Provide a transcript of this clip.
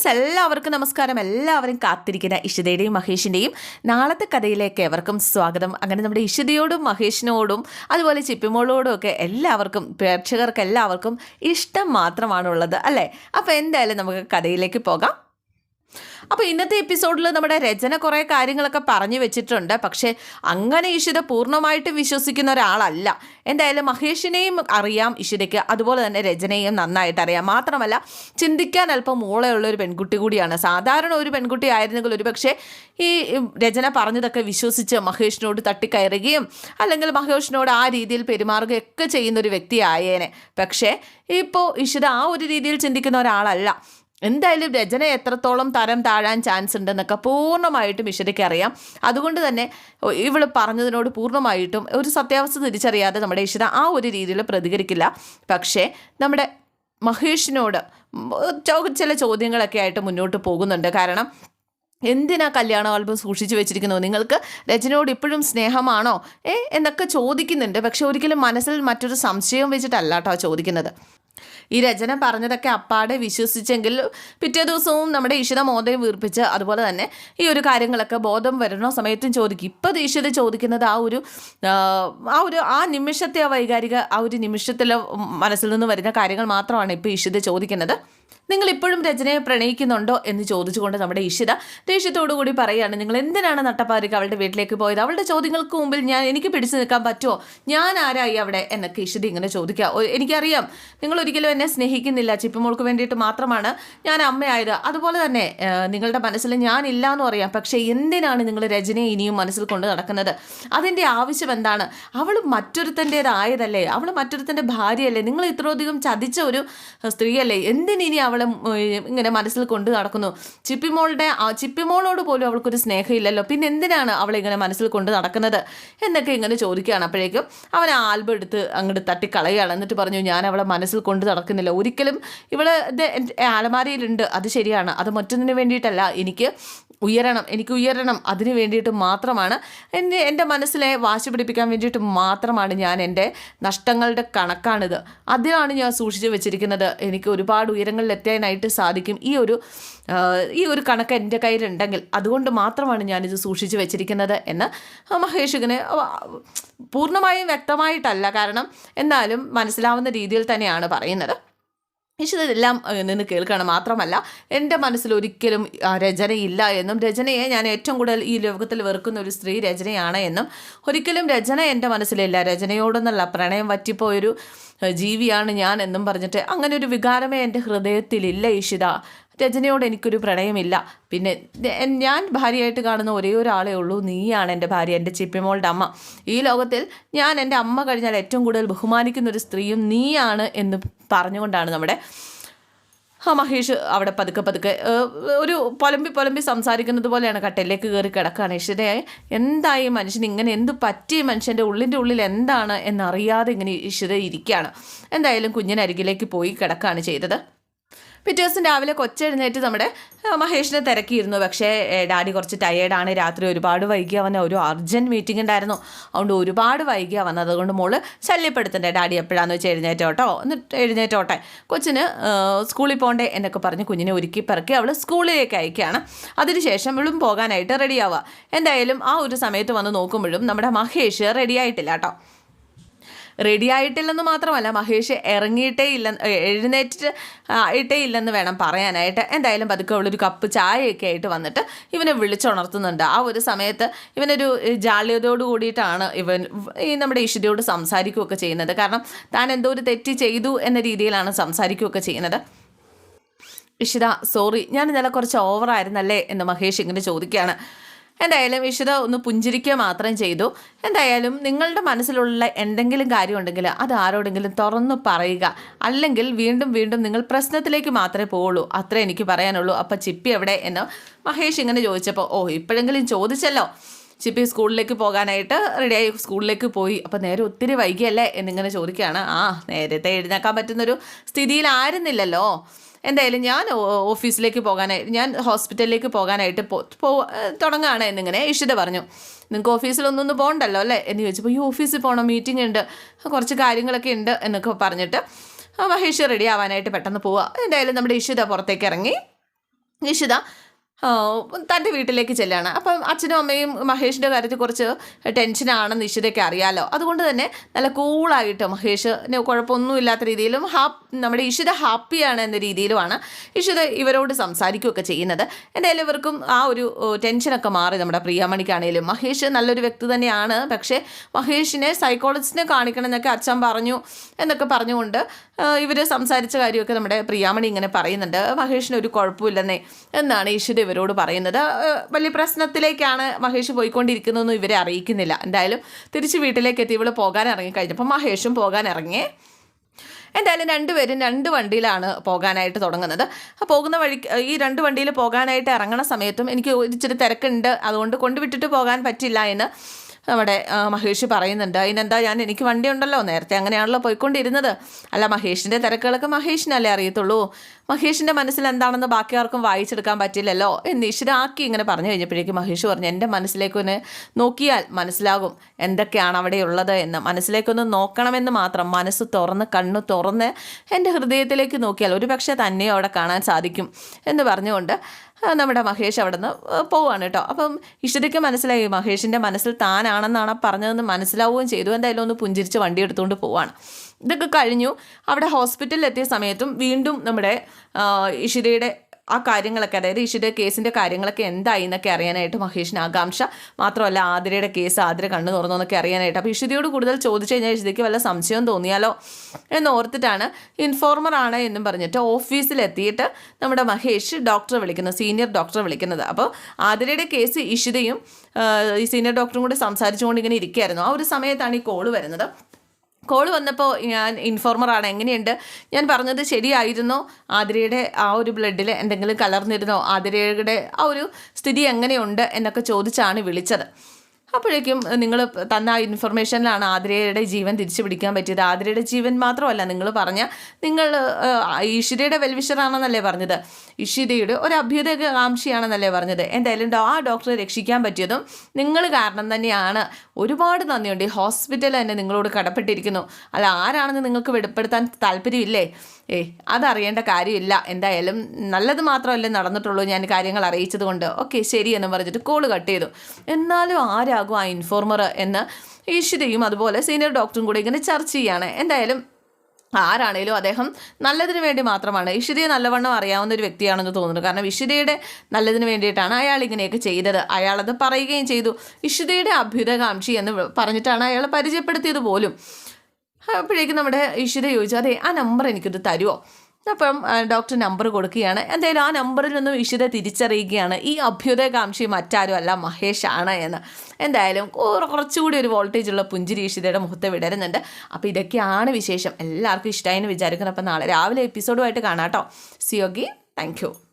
Friends എല്ലാവർക്കും നമസ്കാരം. എല്ലാവരും കാത്തിരിക്കുന്ന ഇഷിതയുടെയും മഹേഷിന്റെയും നാളത്തെ കഥയിലേക്ക് എവർക്കും സ്വാഗതം. അങ്ങനെ നമ്മുടെ ഇഷിതയോടും മഹേഷിനോടും അതുപോലെ ചിപ്പിമോളോടും ഒക്കെ എല്ലാവർക്കും പ്രേക്ഷകർക്ക് എല്ലാവർക്കും ഇഷ്ടം മാത്രമാണുള്ളത് അല്ലേ? അപ്പോൾ എന്തായാലും നമുക്ക് കഥയിലേക്ക് പോകാം. അപ്പോൾ ഇന്നത്തെ എപ്പിസോഡിൽ നമ്മുടെ രചന കുറേ കാര്യങ്ങളൊക്കെ പറഞ്ഞു വെച്ചിട്ടുണ്ട്. പക്ഷേ അങ്ങനെ ഇഷിത പൂർണമായിട്ടും വിശ്വസിക്കുന്ന ഒരാളല്ല. എന്തായാലും മഹേഷിനെയും അറിയാം ഇഷിതയ്ക്ക് അതുപോലെ തന്നെ രചനയും നന്നായിട്ട് അറിയാം. മാത്രമല്ല ചിന്തിക്കാൻ അല്പം മൂളയുള്ള ഒരു പെൺകുട്ടി കൂടിയാണ്. സാധാരണ ഒരു പെൺകുട്ടി ആയിരുന്നെങ്കിൽ ഒരു പക്ഷേ ഈ രചന പറഞ്ഞതൊക്കെ വിശ്വസിച്ച് മഹേഷിനോട് തട്ടിക്കയറുകയും അല്ലെങ്കിൽ മഹേഷിനോട് ആ രീതിയിൽ പെരുമാറുകയൊക്കെ ചെയ്യുന്ന ഒരു വ്യക്തിയായേനെ. പക്ഷേ ഇപ്പോൾ ഇഷിത ആ ഒരു രീതിയിൽ ചിന്തിക്കുന്ന ഒരാളല്ല. എന്തായാലും രചന എത്രത്തോളം തരം താഴാൻ ചാൻസ് ഉണ്ടെന്നൊക്കെ പൂർണമായിട്ടും ഇഷരയ്ക്ക് അറിയാം. അതുകൊണ്ട് തന്നെ ഇവൾ പറഞ്ഞതിനോട് പൂർണമായിട്ടും ഒരു സത്യാവസ്ഥ തിരിച്ചറിയാതെ നമ്മുടെ ഇഷിത ആ ഒരു രീതിയിൽ പ്രതികരിക്കില്ല. പക്ഷേ നമ്മുടെ മഹേഷിനോട് ചില ചോദ്യങ്ങളൊക്കെ ആയിട്ട് മുന്നോട്ട് പോകുന്നുണ്ട്. കാരണം എന്തിനാ കല്യാണ ആൽബം സൂക്ഷിച്ചു വെച്ചിരിക്കുന്നത്? നിങ്ങൾക്ക് രചനയോട് ഇപ്പോഴും സ്നേഹമാണോ? ഏ എന്നൊക്കെ ചോദിക്കുന്നുണ്ട്. പക്ഷെ ഒരിക്കലും മനസ്സിൽ മറ്റൊരു സംശയം വെച്ചിട്ടല്ല കേട്ടോ ചോദിക്കുന്നത്. ഈ രചന പറഞ്ഞതൊക്കെ അപ്പാടെ വിശ്വസിച്ചെങ്കിൽ പിറ്റേ ദിവസവും നമ്മുടെ ഈശ്വര മോദയം വീർപ്പിച്ച് അതുപോലെ തന്നെ ഈ ഒരു കാര്യങ്ങളൊക്കെ ബോധം വരണ സമയത്തും ചോദിക്കും. ഇപ്പം ഈശ്വര ചോദിക്കുന്നത് ആ ഒരു ആ ഒരു ആ നിമിഷത്തെ ആ വൈകാരിക ആ ഒരു നിമിഷത്തിലെ മനസ്സിൽ നിന്ന് വരുന്ന കാര്യങ്ങൾ മാത്രമാണ് ഇപ്പോൾ ഈശ്വര ചോദിക്കുന്നത്. നിങ്ങൾ ഇപ്പോഴും രചനയെ പ്രണയിക്കുന്നുണ്ടോ എന്ന് ചോദിച്ചുകൊണ്ട് നമ്മുടെ ഈശ്വര ദേഷ്യത്തോടു കൂടി പറയുകയാണ്. നിങ്ങൾ എന്തിനാണ് നട്ടപ്പാരിക്ക് അവളുടെ വീട്ടിലേക്ക് പോയത്? അവളുടെ ചോദ്യങ്ങൾക്ക് മുമ്പിൽ ഞാൻ എനിക്ക് പിടിച്ചു നിൽക്കാൻ പറ്റുമോ? ഞാൻ ആരായി അവിടെ? എന്നൊക്കെ ഈശ്വര ഇങ്ങനെ ചോദിക്കുക. എനിക്കറിയാം. നിങ്ങൾ ഒരിക്കലും എന്നെ സ്നേഹിക്കുന്നില്ല ചിപ്പിമോൾക്ക് വേണ്ടിയിട്ട് മാത്രമാണ് ഞാൻ അമ്മയായത്. അതുപോലെ തന്നെ നിങ്ങളുടെ മനസ്സിൽ ഞാനില്ല എന്ന് പറയാം. പക്ഷേ എന്തിനാണ് നിങ്ങൾ രചനയെ ഇനിയും മനസ്സിൽ കൊണ്ട് നടക്കുന്നത്? അതിന്റെ ആവശ്യം എന്താണ്? അവൾ മറ്റൊരുത്തന്റേതായതല്ലേ? അവൾ മറ്റൊരുത്തന്റെ ഭാര്യയല്ലേ? നിങ്ങൾ ഇത്രയധികം ചതിച്ച ഒരു സ്ത്രീയല്ലേ? എന്തിനി അവളെ ഇങ്ങനെ മനസ്സിൽ കൊണ്ട് നടക്കുന്നു? ചിപ്പിമോളുടെ ചിപ്പിമോളോട് പോലും അവൾക്കൊരു സ്നേഹമില്ലല്ലോ. പിന്നെ എന്തിനാണ് അവളെ ഇങ്ങനെ മനസ്സിൽ കൊണ്ട് നടക്കുന്നത്? എന്നൊക്കെ ഇങ്ങനെ ചോദിക്കുകയാണ്. അപ്പോഴേക്കും അവൻ ആൽബം എടുത്ത് അങ്ങോട്ട് തട്ടിക്കളയുകയാണ്. എന്നിട്ട് പറഞ്ഞു ഞാൻ അവളെ മനസ്സിൽ കൊണ്ട് നടക്കുന്നില്ല ഒരിക്കലും ഇവൾ ആലമാരിയിലുണ്ട് അത് ശരിയാണ്. അത് മറ്റൊന്നിനു വേണ്ടിയിട്ടല്ല. എനിക്ക് ഉയരണം. എനിക്ക് ഉയരണം. അതിന് വേണ്ടിയിട്ട് മാത്രമാണ്. എന്റെ എന്റെ മനസ്സിലെ വാശി പിടിപ്പിക്കാൻ വേണ്ടിയിട്ട് മാത്രമാണ് ഞാൻ എന്റെ നഷ്ടങ്ങളുടെ കണക്കാണിത്. അതിലാണ് ഞാൻ സൂക്ഷിച്ചു വെച്ചിരിക്കുന്നത്. എനിക്ക് ഒരുപാട് ഉയരങ്ങളിൽ എത്താനായിട്ട് സാധിക്കും. ഈ ഒരു ഈ ഒരു കണക്ക് എന്റെ കയ്യിലുണ്ടെങ്കിൽ അതുകൊണ്ട് മാത്രമാണ് ഞാനിത് സൂക്ഷിച്ചു വെച്ചിരിക്കുന്നത് എന്ന് മഹേഷിനെ പൂർണമായും വ്യക്തമായിട്ടല്ല. കാരണം എന്നാലും മനസ്സിലാവുന്ന രീതിയിൽ തന്നെയാണ് പറയുന്നത്. ഇതെല്ലാം നിന്ന് കേൾക്കണം മാത്രമല്ല എന്റെ മനസ്സിൽ ഒരിക്കലും രചനയില്ല എന്നും രചനയെ ഞാൻ ഏറ്റവും കൂടുതൽ ഈ ലോകത്തിൽ വെറുക്കുന്ന ഒരു സ്ത്രീ രചനയാണ് എന്നും ഒരിക്കലും രചന എന്റെ മനസ്സിലില്ല. രചനയോടൊന്നല്ല പ്രണയം വറ്റിപ്പോയൊരു ജീവിയാണ് ഞാൻ എന്നും പറഞ്ഞിട്ട് അങ്ങനെ ഒരു വികാരമേ എന്റെ ഹൃദയത്തിലില്ല ഈഷിത രചനയോട് എനിക്കൊരു പ്രണയമില്ല. പിന്നെ ഞാൻ ഭാര്യയായിട്ട് കാണുന്ന ഒരേ ഒരാളേ ഉള്ളൂ. നീയാണ് എന്റെ ഭാര്യ എന്റെ ചിപ്പിമോളുടെ അമ്മ. ഈ ലോകത്തിൽ ഞാൻ എന്റെ അമ്മ കഴിഞ്ഞാൽ ഏറ്റവും കൂടുതൽ ബഹുമാനിക്കുന്ന ഒരു സ്ത്രീയും നീയാണ് എന്ന് പറഞ്ഞുകൊണ്ടാണ് നമ്മുടെ ആ മഹേഷ് അവിടെ പതുക്കെ പതുക്കെ ഒരു പൊലമ്പി പൊലമ്പി സംസാരിക്കുന്നത് പോലെയാണ് കട്ടലിലേക്ക് കയറി കിടക്കുകയാണ് ഈശ്വരയെ എന്തായി മനുഷ്യന്? ഇങ്ങനെ എന്ത് പറ്റി മനുഷ്യന്റെ ഉള്ളിന്റെ ഉള്ളിൽ എന്താണ് എന്നറിയാതെ ഇങ്ങനെ ഈശ്വര ഇരിക്കുകയാണ്. എന്തായാലും കുഞ്ഞിനരികിലേക്ക് പോയി കിടക്കുകയാണ് ചെയ്തത്. പിറ്റേ ദിവസം രാവിലെ കൊച്ചെഴുന്നേറ്റ് നമ്മുടെ മഹേഷിനെ തിരക്കിയിരുന്നു. പക്ഷേ ഡാഡി കുറച്ച് ടയേർഡാണ് രാത്രി ഒരുപാട് വൈകി അവന് ഒരു അർജന്റ് മീറ്റിംഗ് ഉണ്ടായിരുന്നു. അതുകൊണ്ട് ഒരുപാട് വൈകി വന്നത് അതുകൊണ്ട് മോൾ ശല്യപ്പെടുത്തണ്ടേ. ഡാഡി എപ്പോഴാന്ന് വെച്ച് എഴുന്നേറ്റോട്ടോ എന്നിട്ട് എഴുന്നേറ്റോട്ടെ. കൊച്ചിന് സ്കൂളിൽ പോകണ്ടേ എന്നൊക്കെ പറഞ്ഞ് കുഞ്ഞിനെ ഒരുക്കി പിറക്കി അവൾ സ്കൂളിലേക്ക് അയക്കുകയാണ്. അതിനുശേഷം ഇവളും പോകാനായിട്ട് റെഡിയാവുക എന്തായാലും ആ ഒരു സമയത്ത് വന്ന് നോക്കുമ്പോഴും നമ്മുടെ മഹേഷ് റെഡി ആയിട്ടില്ല കേട്ടോ. റെഡി ആയിട്ടില്ലെന്ന് മാത്രമല്ല മഹേഷ് ഇറങ്ങിയിട്ടേ ഇല്ല എഴുന്നേറ്റ് ആയിട്ടേ ഇല്ലെന്ന് വേണം പറയാനായിട്ട്. എന്തായാലും പതുക്കെ അവളൊരു കപ്പ് ചായയൊക്കെ ആയിട്ട് വന്നിട്ട് ഇവനെ വിളിച്ചുണർത്തുന്നുണ്ട്. ആ ഒരു സമയത്ത് ഇവനൊരു ജാള്യതയോട് കൂടിയിട്ടാണ് ഇവൻ ഈ നമ്മുടെ ഈശ്വരിയോട് സംസാരിക്കുകയൊക്കെ ചെയ്യുന്നത്. കാരണം താൻ എന്തോ ഒരു തെറ്റ് ചെയ്തു എന്ന രീതിയിലാണ് സംസാരിക്കുകയൊക്കെ ചെയ്യുന്നത്. ഇഷിത സോറി ഞാൻ ഇന്നലെ കുറച്ച് ഓവറായിരുന്നല്ലേ എന്ന് മഹേഷ് ഇങ്ങനെ ചോദിക്കുകയാണ്. എന്തായാലും വിശുദ ഒന്ന് പുഞ്ചിരിക്കുക മാത്രം ചെയ്തു. എന്തായാലും നിങ്ങളുടെ മനസ്സിലുള്ള എന്തെങ്കിലും കാര്യം ഉണ്ടെങ്കിൽ അത് ആരോടെങ്കിലും തുറന്നു പറയുക. അല്ലെങ്കിൽ വീണ്ടും വീണ്ടും നിങ്ങൾ പ്രശ്നത്തിലേക്ക് മാത്രമേ പോവുള്ളൂ. അത്രേ എനിക്ക് പറയാനുള്ളൂ. അപ്പം ചിപ്പി എവിടെ എന്ന് മഹേഷ് ഇങ്ങനെ ചോദിച്ചപ്പോൾ ഓ ഇപ്പോഴെങ്കിലും ചോദിച്ചല്ലോ. ചിപ്പി സ്കൂളിലേക്ക് പോകാനായിട്ട് റെഡിയായി. സ്കൂളിലേക്ക് പോയി. അപ്പോൾ നേരെ ഒത്തിരി വൈകിയല്ലേ? എന്നിങ്ങനെ ചോദിക്കുകയാണ്. ആ നേരത്തെ എഴുന്നേക്കാൻ പറ്റുന്നൊരു സ്ഥിതിയിലായിരുന്നില്ലല്ലോ എന്തായാലും ഞാൻ ഓഫീസിലേക്ക് പോകാനായി ഞാൻ ഹോസ്പിറ്റലിലേക്ക് പോകാനായിട്ട് തുടങ്ങുകയാണ് എന്നിങ്ങനെ ഇഷിത പറഞ്ഞു. നിങ്ങൾക്ക് ഓഫീസിലൊന്നും ഒന്ന് പോകണ്ടല്ലോ അല്ലേ? എന്ന് ചോദിച്ചപ്പോൾ ഈ ഓഫീസിൽ പോകണം മീറ്റിംഗ് ഉണ്ട് കുറച്ച് കാര്യങ്ങളൊക്കെ ഉണ്ട് എന്നൊക്കെ പറഞ്ഞിട്ട് മഹേഷ് റെഡി ആവാനായിട്ട് പെട്ടെന്ന് പോവുക. എന്തായാലും നമ്മുടെ ഇഷിത പുറത്തേക്ക് ഇറങ്ങി. ഇഷിത തന്റെ വീട്ടിലേക്ക് ചെല്ലുകയാണ് അപ്പം അച്ഛനും അമ്മയും മഹേഷിന്റെ കാര്യത്തിൽ കുറച്ച് ടെൻഷനാണ് ഇഷിതയ്ക്ക് അറിയാലോ. അതുകൊണ്ട് തന്നെ നല്ല കൂളായിട്ട് മഹേഷ് കുഴപ്പമൊന്നുമില്ലാത്ത രീതിയിലും ഹാപ്പ് നമ്മുടെ ഇഷിത ഹാപ്പിയാണ് എന്ന രീതിയിലുമാണ് ഇഷിത ഇവരോട് സംസാരിക്കുകയൊക്കെ ചെയ്യുന്നത്. എന്തായാലും ഇവർക്കും ആ ഒരു ടെൻഷനൊക്കെ മാറി നമ്മുടെ പ്രിയാമണിക്കാണേലും. മഹേഷ് നല്ലൊരു വ്യക്തി തന്നെയാണ്. പക്ഷേ മഹേഷിനെ സൈക്കോളജിസ്റ്റിനെ കാണിക്കണം എന്നൊക്കെ അച്ഛൻ പറഞ്ഞു എന്നൊക്കെ പറഞ്ഞുകൊണ്ട് ഇവർ സംസാരിച്ച കാര്യമൊക്കെ നമ്മുടെ പ്രിയാമണി ഇങ്ങനെ പറയുന്നുണ്ട്. മഹേഷിന് ഒരു കുഴപ്പമില്ലെന്നേ എന്നാണ് ഈശ്വര ഇവരോട് പറയുന്നത് വലിയ പ്രശ്നത്തിലേക്കാണ് മഹേഷ് പോയിക്കൊണ്ടിരിക്കുന്നതെന്നും ഇവരെ അറിയിക്കുന്നില്ല. എന്തായാലും തിരിച്ച് വീട്ടിലേക്ക് എത്തി ഇവൾ പോകാൻ ഇറങ്ങി കഴിഞ്ഞപ്പോൾ മഹേഷും പോകാൻ ഇറങ്ങി. എന്തായാലും രണ്ടുപേരും രണ്ട് വണ്ടിയിലാണ് പോകാനായിട്ട് തുടങ്ങുന്നത്. പോകുന്ന വഴി ഈ രണ്ട് വണ്ടിയിൽ പോകാനായിട്ട് ഇറങ്ങണ സമയത്തും എനിക്ക് ഇച്ചിരി തിരക്കുണ്ട്. അതുകൊണ്ട് കൊണ്ടുവിട്ടിട്ട് പോകാൻ പറ്റില്ല എന്ന് നമ്മുടെ മഹേഷ് പറയുന്നുണ്ട് അതിനെന്താ ഞാൻ എനിക്ക് വണ്ടി ഉണ്ടല്ലോ നേരത്തെ അങ്ങനെയാണല്ലോ പോയിക്കൊണ്ടിരുന്നത്. അല്ല മഹേഷിന്റെ തിരക്കുകളൊക്കെ മഹേഷിനല്ലേ അറിയത്തുള്ളൂ. മഹേഷിന്റെ മനസ്സിൽ എന്താണെന്ന് ബാക്കി ആർക്കും വായിച്ചെടുക്കാൻ പറ്റില്ലല്ലോ എന്ന് ഈശ്വരാക്കി ഇങ്ങനെ പറഞ്ഞു കഴിഞ്ഞപ്പോഴേക്കും മഹേഷ് പറഞ്ഞു എന്റെ മനസ്സിലേക്കൊന്ന് നോക്കിയാൽ മനസ്സിലാകും എന്തൊക്കെയാണ് അവിടെ ഉള്ളത് എന്ന്. മനസ്സിലേക്കൊന്ന് നോക്കണമെന്ന് മാത്രം മനസ്സ് തുറന്ന് കണ്ണ് തുറന്ന് എന്റെ ഹൃദയത്തിലേക്ക് നോക്കിയാൽ ഒരു പക്ഷേ തന്നെയോ അവിടെ കാണാൻ സാധിക്കും. എന്ന് പറഞ്ഞുകൊണ്ട് നമ്മുടെ മഹേഷ് അവിടെ നിന്ന് പോവുകയാണ് കേട്ടോ അപ്പം ഇഷ്ടതയ്ക്ക് മനസ്സിലായി മഹേഷിന്റെ മനസ്സിൽ താനാണെന്നാണ് പറഞ്ഞതെന്ന് മനസ്സിലാവുകയും ചെയ്തു. എന്തായാലും ഒന്ന് പുഞ്ചിരിച്ച് വണ്ടി എടുത്തുകൊണ്ട് പോവാണ്. ഇതൊക്കെ കഴിഞ്ഞു. അവിടെ ഹോസ്പിറ്റലിൽ എത്തിയ സമയത്തും വീണ്ടും നമ്മുടെ ഇഷിതയുടെ ആ കാര്യങ്ങളൊക്കെ അതായത് ഇഷിയുടെ കേസിന്റെ കാര്യങ്ങളൊക്കെ എന്തായി എന്നൊക്കെ അറിയാനായിട്ട് മഹേഷിന് ആകാംക്ഷ. മാത്രമല്ല ആതിരയുടെ കേസ് ആതിര കണ്ണു തുറന്നു എന്നൊക്കെ അറിയാനായിട്ട്. അപ്പോൾ ഇഷിതയോട് കൂടുതൽ ചോദിച്ചു കഴിഞ്ഞാൽ ഇഷിതയ്ക്ക് വല്ല സംശയം തോന്നിയാലോ എന്ന് ഓർത്തിട്ടാണ് ഇൻഫോർമർ ആണ് എന്നും പറഞ്ഞിട്ട് ഓഫീസിലെത്തിയിട്ട് നമ്മുടെ മഹേഷ് ഡോക്ടറെ വിളിക്കുന്നത് സീനിയർ ഡോക്ടറെ വിളിക്കുന്നത്. അപ്പോൾ ആതിരയുടെ കേസ് ഇഷിതയും ഈ സീനിയർ ഡോക്ടറും കൂടി സംസാരിച്ചുകൊണ്ട് ഇങ്ങനെ ഇരിക്കുകയായിരുന്നു ആ ഒരു സമയത്താണ് ഈ കോൾ വരുന്നത്. കോൾ വന്നപ്പോൾ ഞാൻ ഇൻഫോർമറാണ് എങ്ങനെയുണ്ട്? ഞാൻ പറഞ്ഞത് ശരിയായിരുന്നോ. ആതിരയുടെ ആ ഒരു ബ്ലഡിൽ എന്തെങ്കിലും കലർന്നിരുന്നോ? ആതിരയുടെ ആ ഒരു സ്ഥിതി എങ്ങനെയുണ്ട്? എന്നൊക്കെ ചോദിച്ചാണ് വിളിച്ചത്. അപ്പോഴേക്കും നിങ്ങൾ തന്ന ഇൻഫർമേഷനിലാണ് ആതിരയുടെ ജീവൻ തിരിച്ചു പിടിക്കാൻ പറ്റിയത്. ആതിരയുടെ ജീവൻ മാത്രമല്ല നിങ്ങൾ പറഞ്ഞ നിങ്ങൾ ഈശ്വരയുടെ വെൽവിഷറാണെന്നല്ലേ പറഞ്ഞത്. ഇഷിതയുടെ ഒരു അഭ്യുദയകാംക്ഷിയാണെന്നല്ലേ പറഞ്ഞത്. എന്തായാലും ആ ഡോക്ടറെ രക്ഷിക്കാൻ പറ്റിയതും നിങ്ങൾ കാരണം തന്നെയാണ്. ഒരുപാട് നന്ദിയുണ്ട്. ഈ ഹോസ്പിറ്റൽ തന്നെ നിങ്ങളോട് കടപ്പെട്ടിരിക്കുന്നു. അല്ല ആരാണെന്ന് നിങ്ങൾക്ക് വെളിപ്പെടുത്താൻ താല്പര്യമില്ലേ? ഏയ് അതറിയേണ്ട കാര്യമില്ല. എന്തായാലും നല്ലത് മാത്രമല്ലേ നടന്നിട്ടുള്ളൂ ഞാൻ കാര്യങ്ങൾ അറിയിച്ചത് കൊണ്ട്. ഓക്കെ ശരി എന്ന് പറഞ്ഞിട്ട് കോൾ കട്ട് ചെയ്തു. എന്നാലും ആരാകും ആ ഇൻഫോർമർ എന്ന് ഈശ്വരയും അതുപോലെ സീനിയർ ഡോക്ടറും കൂടി ഇങ്ങനെ ചർച്ച ചെയ്യാണ്. എന്തായാലും ആരാണേലും അദ്ദേഹം നല്ലതിന് വേണ്ടി മാത്രമാണ്. ഇഷിതയെ നല്ലവണ്ണം അറിയാവുന്ന ഒരു വ്യക്തിയാണെന്ന് തോന്നുന്നു. കാരണം ഇഷിതയുടെ നല്ലതിന് വേണ്ടിയിട്ടാണ് അയാൾ ഇങ്ങനെയൊക്കെ ചെയ്തത്. അയാളത് പറയുകയും ചെയ്തു. ഇഷിതയുടെ അഭ്യുതകാംക്ഷി എന്ന് പറഞ്ഞിട്ടാണ് അയാൾ പരിചയപ്പെടുത്തിയത് പോലും. അപ്പോഴേക്കും നമ്മുടെ ഈശ്വര ചോദിച്ചു അതെ ആ നമ്പർ എനിക്കൊന്ന് തരുമോ അപ്പം ഡോക്ടർ നമ്പർ കൊടുക്കുകയാണ്. എന്തായാലും ആ നമ്പറിൽ നിന്നും ഈശ്വര തിരിച്ചറിയുകയാണ്. ഈ അഭ്യുദയകാംക്ഷി മറ്റാരും അല്ല മഹേഷ് ആണ് എന്ന്. എന്തായാലും കുറച്ചുകൂടി ഒരു വോൾട്ടേജ് ഉള്ള പുഞ്ചിരി ഈശ്വരയുടെ മുഖത്ത് വിടരുന്നുണ്ട്. അപ്പോൾ ഇതൊക്കെയാണ് വിശേഷം. എല്ലാവർക്കും ഇഷ്ടമായി എന്ന് വിചാരിക്കുന്നു. അപ്പം നാളെ രാവിലെ എപ്പിസോഡുമായിട്ട് കാണാം കേട്ടോ. സിയോഗി താങ്ക്